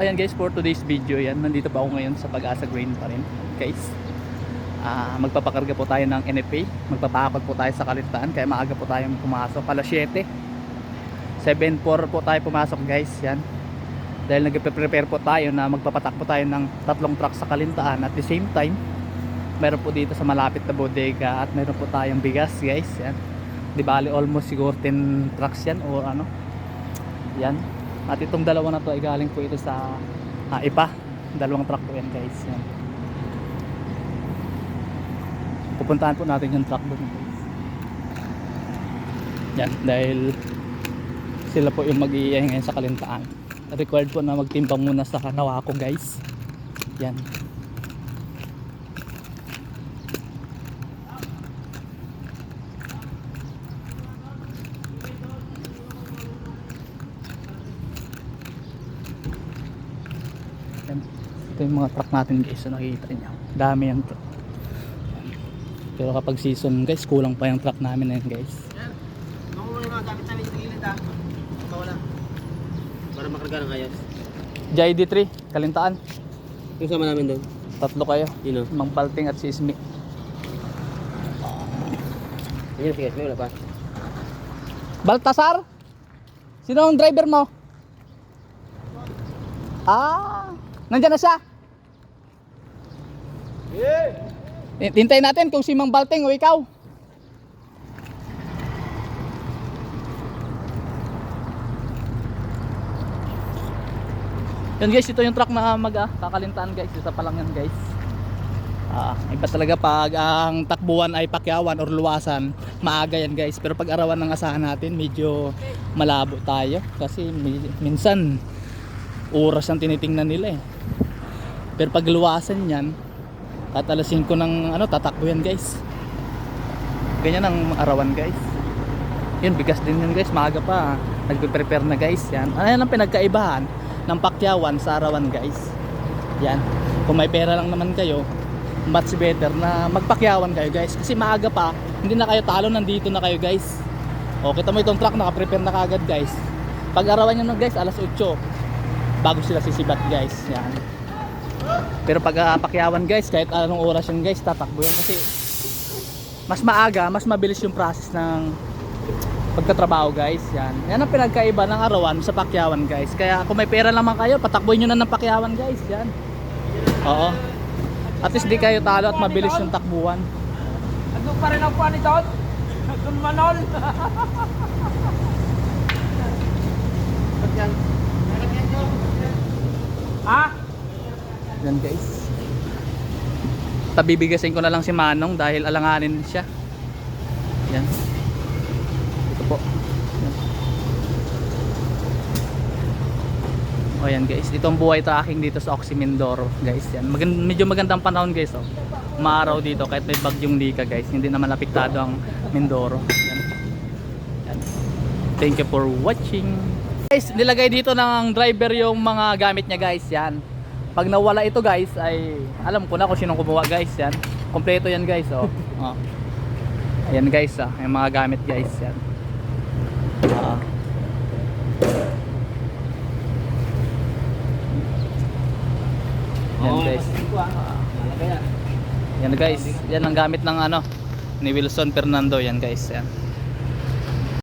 ayan guys, for today's video yan. Nandito pa ako ngayon sa Pag-asa Grain pa rin, guys. Ah, magpapakarga po tayo ng NFA. Magpapakot po tayo sa kalintaan kaya maaga po tayong pumasok. Alas 7. 7.4 po tayo pumasok guys, yan. Dahil nagpe-prepare po tayo na magpapatak po tayo ng tatlong truck sa kalintaan at the same time meron po dito sa malapit na bodega at meron po tayong bigas guys yan di bali almost siguro 10 trucks yan o ano yan at itong dalawa na to ay galing po ito sa ah, ipa dalawang truck po yan guys. Yan. Pupuntahan po natin yung truck doon guys. Yan dahil sila po yung mag-iiyay ngayon sa kalintaan. Required po na magtimbang muna sa Nawako guys. Yan Yan. Ito yung mga truck natin guys na nakikita nyo. Dami yung truck. Pero kapag season guys, kulang pa yung truck namin na yun guys. Ako muna yung mga gamit namin sa gilid ha. Bawala. Para makarga ng ayos. JD3, Kalintaan. Yung sama namin doon. Tatlo kayo. Yun o. Mang Balting at si Ismi. Yun, sige, sige, wala pa. Baltasar? Sino ang driver mo? Ah, nandyan na siya. Yeah. Hintayin natin kung si Mang Balting o ikaw. Yun guys, ito yung truck na mag ah, kakalintaan guys. Isa pa lang yan guys. Ah, iba talaga pag ang takbuhan ay pakyawan or luwasan, maaga yan guys. Pero pag arawan ng asahan natin, medyo malabo tayo kasi mi- minsan oras ang tinitingnan nila eh. Pero pag luwasan yan, at alas 5 ng ano, tatakbo yan guys. Ganyan ang arawan guys. Yun, bigas din yun guys, maaga pa. Nagpe-prepare na guys yan. Ano yan ang pinagkaibahan ng pakyawan sa arawan guys. Yan. Kung may pera lang naman kayo, much better na magpakyawan kayo guys kasi maaga pa hindi na kayo talo nandito na kayo guys o kita mo itong truck naka-prepare na kagad guys pag arawan nyo guys alas 8 bago sila sisibat guys. Yan. Pero pag ah, pakyawan guys kahit anong oras yan guys tatakbo yan kasi mas maaga mas mabilis yung process ng pagtatrabaho guys. Yan. Yan ang pinagkaiba ng arawan sa pakyawan guys. Kaya kung may pera naman kayo patakboy nyo na ng pakyawan guys. Yan. Oo. At least di kayo talo at mabilis yung takbuhan. Nandun pa rin ang puwan ni Don. Nandun manol. Ba't yan? ha? Yan guys. Tabibigasin ko na lang si Manong dahil alanganin siya. Yan. Ito po. Yan. O yan guys, ito ang buhay tracking dito sa Oxy Mindoro guys. Yan. Magand medyo magandang panahon guys oh. Maaraw dito kahit may bagyong lika guys. Hindi naman apektado ang Mindoro. Yan. Yan. Thank you for watching. Guys, nilagay dito ng driver yung mga gamit niya guys. Yan. Pag nawala ito guys ay alam ko na kung sinong kumuha guys. Yan. Kompleto yan guys oh. oh. Ayan guys ah, yung mga gamit guys yan. Ah. Yan guys. Yan guys, yan ang gamit ng ano ni Wilson Fernando yan guys. Yan.